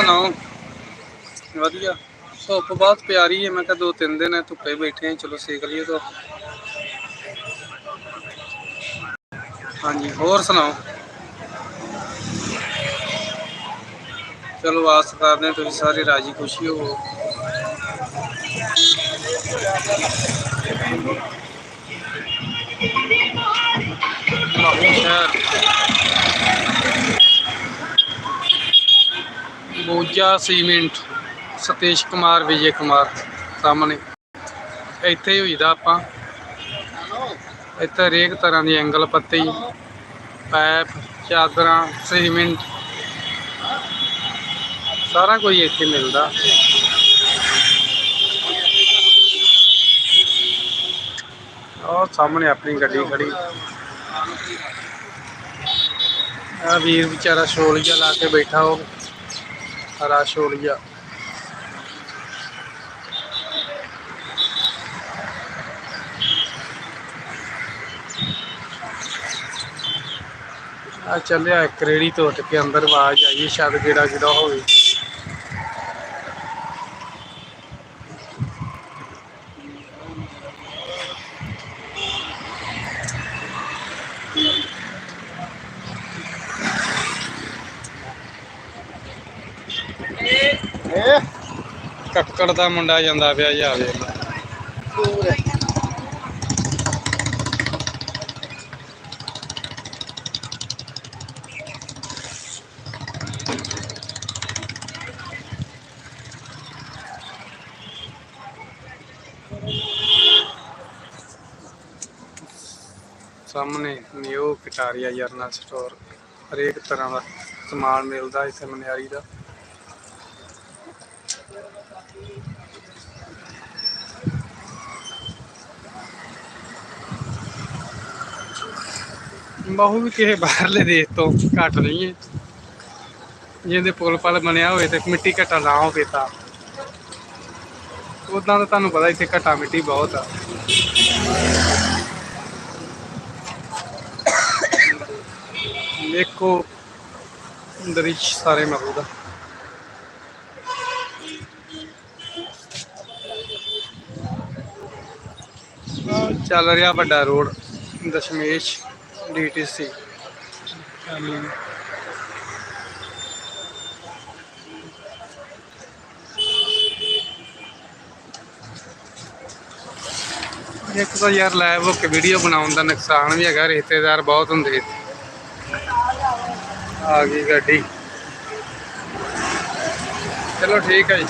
ਸੁਣਾਓ? ਵਧੀਆ। ਧੁੱਪ ਬਹੁਤ ਪਿਆਰੀ ਹੈ, ਮੈਂ ਕਿਹਾ ਦੋ ਤਿੰਨ ਦਿਨ ਹੈ ਧੁੱਪੇ ਬੈਠੇ ਹਾਂ, ਚਲੋ ਸੇਕ ਲਈਏ ਤਾਂ ਹਾਂਜੀ, ਹੋਰ ਸੁਣਾਓ? ਚਲੋ ਆਸ ਕਰਦੇ ਹਾਂ ਤੁਸੀਂ ਸਾਰੇ ਰਾਜੀ, ਖੁਸ਼ੀ ਹੋਵੋ। ਸ਼ਹਿਰ ਬੋਜਾ ਸੀਮੈਂਟ, ਸਤੇਸ਼ ਕੁਮਾਰ, ਵਿਜੇ ਕੁਮਾਰ ਸਾਹਮਣੇ। ਇੱਥੇ ਹੀ ਹੋਈਦਾ ਆਪਾਂ। ਇੱਥੇ ਹਰੇਕ ਤਰ੍ਹਾਂ ਦੀ ਐਂਗਲ ਪੱਤੀ ਪੈਪ ਚਾਦਰਾਂ, ਸੀਮੈਂਟ। ਸਾਰਾ ਕੁਝ ਇੱਥੇ ਮਿਲਦਾ। ਔਰ ਸਾਹਮਣੇ ਆਪਣੀ ਗੱਡੀ ਖੜੀ। ਆ ਵੀਰ ਵਿਚਾਰਾ ਛੋਲੀਆ ਲਾ ਕੇ ਬੈਠਾ ਉਹ। ਹਰਾ ਛੋਲੀਆ ਆ ਚੱਲਿਆ ਇੱਕ ਰੇੜੀ ਤੋਂ ਉੱਠ ਕੇ ਅੰਦਰ ਆਵਾਜ਼ ਆਈ ਸ਼ਾਇਦ ਕਿਹੜਾ ਕਿਹੜਾ ਹੋਵੇ। ਇਹ ਕੱਕੜ ਦਾ ਮੁੰਡਾ ਜਾਂਦਾ ਪਿਆ ਜਾਵੇ ਦੂਰ ਸਾਹਮਣੇ ਨਿਊ ਕਟਾਰੀਆ ਜਰਨਲ ਸਟੋਰ, ਹਰੇਕ ਤਰ੍ਹਾਂ ਦਾ ਸਮਾਨ ਮਿਲਦਾ ਇੱਥੇ ਮਨਿਆਰੀ ਦਾ। ਬਹੁ ਵੀ ਕਿਸੇ ਬਾਹਰਲੇ ਦੇਸ਼ ਤੋਂ ਘੱਟ ਨਹੀਂ ਹੈ। ਜਿਹਦੇ ਪੁਲ ਪਲ ਬਣਿਆ ਹੋਵੇ ਤੇ ਮਿੱਟੀ ਘਟਾ ਨਾ ਹੋਵੇ ਤਾਂ। ਉਦਾਂ ਤਾਂ ਤੁਹਾਨੂੰ ਪਤਾ ਇੱਥੇ ਘਟਾ ਮਿੱਟੀ ਬਹੁਤ ਆ। ਦੇਖੋ, ਦ੍ਰਿਸ਼ ਸਾਰੇ ਮੌਜੂਦ ਆ ਚੱਲ ਰਿਹਾ ਵੱਡਾ ਰੋਡ, ਦਸ਼ਮੇਸ਼ ਡੀਟੀਸੀ ਇੱਕ ਤਾਂ ਯਾਰ ਲਾਈਵ ਹੋ ਕੇ ਵੀਡੀਓ ਬਣਾਉਣ ਦਾ ਨੁਕਸਾਨ ਵੀ ਹੈਗਾ, ਰਿਸ਼ਤੇਦਾਰ ਬਹੁਤ ਹੁੰਦੇ ਆ ਗਈ ਗੱਡੀ। ਚਲੋ ਠੀਕ ਹੈ ਜੀ।